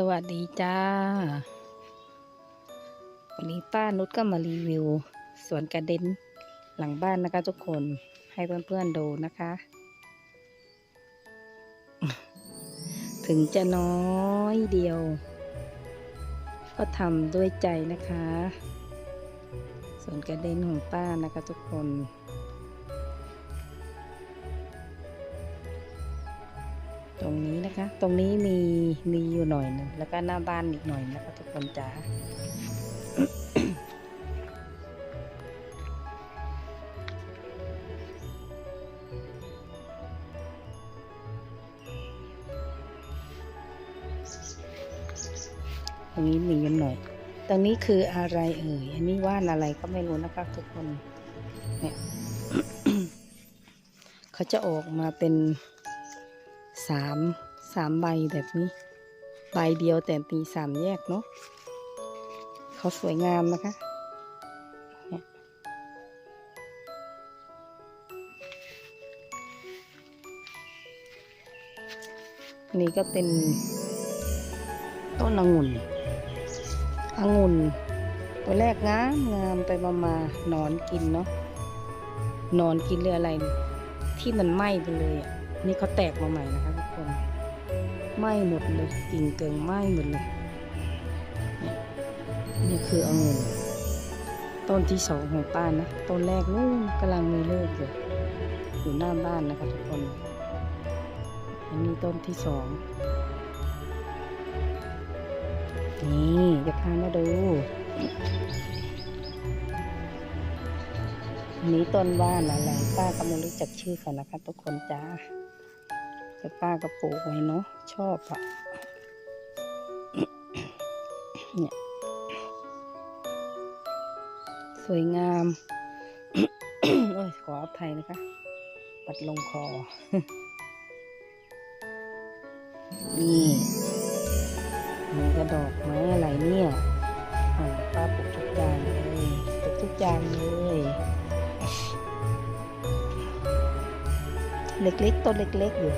สวัสดีจ้า วันนี้ป้านุชก็มารีวิว สวนกระเด็นหลังบ้านนะคะทุกคนให้เพื่อนๆดูนะคะ ถึงจะน้อยเดียว ก็ทำด้วยใจนะคะ สวนกระเด็นของป้านะคะทุกคน นะคะ ตรงนี้มีมีอยู่หน่อยหนึ่งแล้วก็หน้าบ้านอีกหน่อยนะคะทุกคนจ๋าตรงนี้มีอยู่หน่อย ตรงนี้คืออะไรเอ่ย อันนี้ว่านอะไรก็ไม่รู้นะคะทุกคน เนี่ยเขาจะออกมาเป็นสาม สามใบแบบนี้ ใบเดียวแต่มีสามแยกเนาะเขาสวยงามนะคะนี่ก็เป็นต้นองุ่นองุ่นตัวแรกงามงามไปมามานอนกินเนาะนอนกินเรืออะไรที่มันไหม้ไปเลยอะนี่เขาแตกมาใหม่นะคะ ไหม้หมดเลยกิ่งเกิงไหม้หมดเลยเนี่ยนี่คือองุ่นต้นที่สองของป้านะต้นแรกนู่นกำลังมีเลูกอยู่อยู่หน้าบ้านนะคะทุกคนอันนี้ต้นที่สองนี่จะพามาดูนี้ต้นว่านอะไรป้าก็ไม่รู้จักชื่อเขานะคะทุกคนจ้า แต่ป้าก็ปลูกไว้เนาะชอบอะเนี่ยสวยงาม โอ้ยขออภัยนะคะ ปัดลงคอ นี่มันกระดอกไม้อะไรเนี่ยป้าปลูกทุกอย่างเลยปลูกทุกอย่างเลยเล็กๆต้นเล็กๆอยู่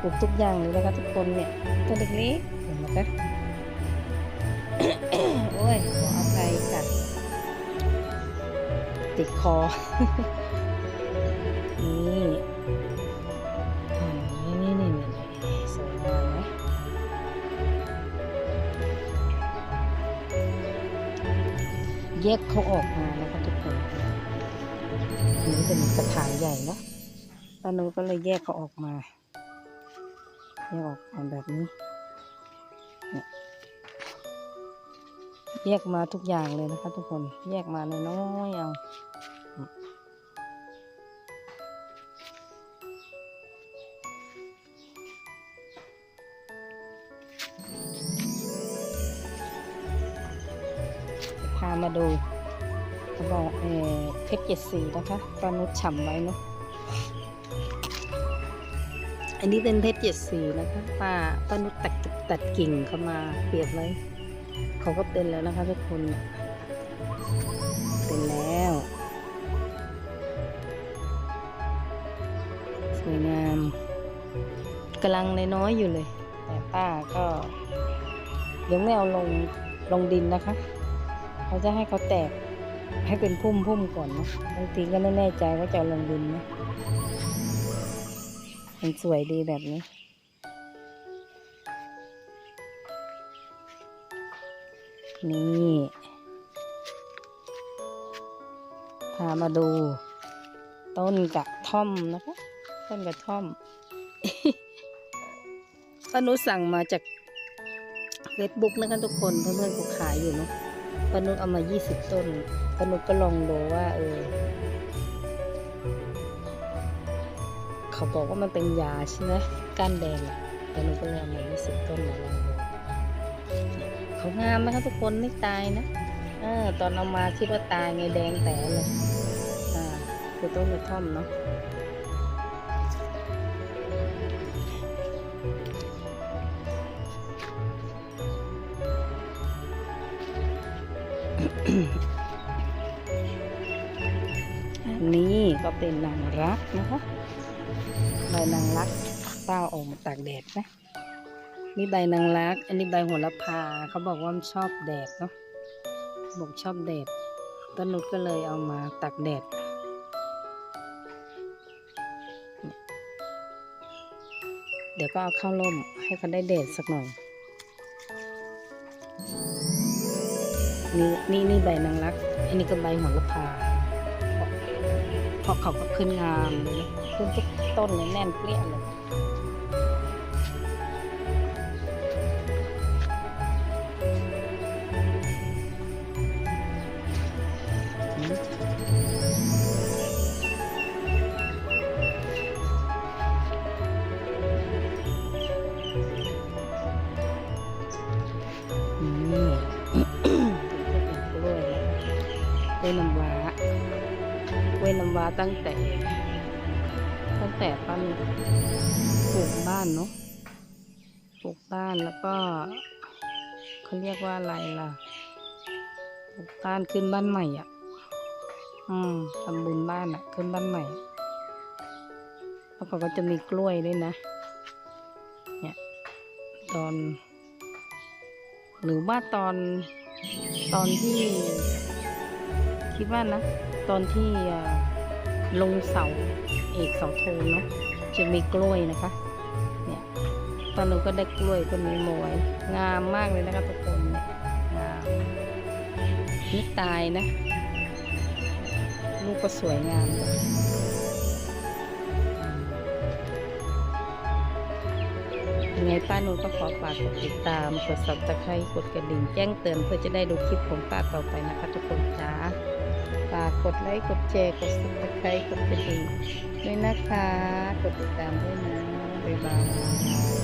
ปลูกทุกอย่างเลยนะคะทุกคนเนี่ยต้นเล็กๆเห็นไหมคะโอ้ยขออภัยค่ะติดคอ นี่นี่นี่นี่นี่สวยงามไหมแยกเขาออกมานะคะทุกคนนนี้เป็นกระถางใหญ่เนาะป้านุก็เลยแยกเขาออกมา แยกออกมาแบบนี้เนี่ยแยกมาทุกอย่างเลยนะคะทุกคนแยกมาน้อยเอาพามาดูกระบอกเออเพชรเจ็ดสีนะคะปลานุชฉ่ำไว้เนาะ อันนี้เป็นเพชรเจ็ดสีนะคะป้าป้านุตัดตัดกิ่งเข้ามาเปรียบไว้ เขาก็เป็นแล้วนะคะทุกคน เป็นแล้ว สวยงามกำลังในน้อยอยู่เลย แต่ป้าก็ยังไม่เอาลงลงดินนะคะ เขาจะให้เขาแตกให้เป็นพุ่มๆก่อนนะบางทีก็ไม่แน่ใจว่าจะลงดินไหม มันสวยดีแบบนี้ นี่พามาดู ต้นกระท่อมนะคะ ต้นกระท่อมป้านุสั่งมาจากเฟซบุ๊กนะคะทุกคนเพื่อนๆก็ขายอยู่เนาะป้านุเอามา 20 ต้นป้านุก็ลองดูว่า เออ เขาบอกว่ามันเป็นยาใช่ไหมก้านแดงอะแต่หนูก็เลยเอามายี่สิบต้นมาลองดูเขางามนะคะทุกคนไม่ตายนะเออตอนเอามาคิดว่าตายไงแดงแต่เลยอ่าคือต้นกระท่อมเนาะอันนี้ก็เป็นนางรักนะคะ ใบนางรักป้าเอาออกมาตากแดดนะนี่ใบนางรัก อันนี้ใบโหระพาเขาบอกว่าชอบแดดเนาะบอกชอบแดดต้นนุชก็เลยเอามาตักแดดเดี๋ยวก็เอาเข้าร่มให้เขาได้แดดสักหน่อยนี่นี่นี่ใบนางรัก อันนี้ก็ใบโหระพาเพราะเขาก็ขึ้นงามเลย ขึ้นทุกต้นเลยแน่นเปรี้ยเลยนี่ถึงจะเป็นกล้วยแล้วกล้วยน้ำว้ากล้วยน้ำว้าตั้งแต่ ตั้งแต่ปั้นปลูกบ้านเนาะปลูกบ้านแล้วก็เขาเรียกว่าอะไรล่ะปลูกบ้านขึ้นบ้านใหม่อะ อืมทำบุญบ้านอะ ขึ้นบ้านใหม่ แล้วเขาก็จะมีกล้วยด้วยนะ เนี่ย ตอน หรือว่าตอนตอนที่คิดว่านะ ตอนที่ลงเสา เอกเสาโทนเนาะจะมีกล้วยนะคะเนี่ยตอนหนูก็ได้กล้วยต้นนี้มว้งามมากเลยนะคะทุกคนเนี่ยงามนี่ตายนะลูกก็สวยงามยยังไงป้าหนูก็ขอฝากกดติดตามกด subscribe กดกระดิ่งแจ้งเตือนเพื่อจะได้ดูคลิปของป้าต่อไปนะคะทุกคนจ้า ฝากกดไลค์ กดแชร์ กดซับสไครต์กดกระดิ่งด้วยนะคะ กดติดตามด้วยนะ บ๊ายบาย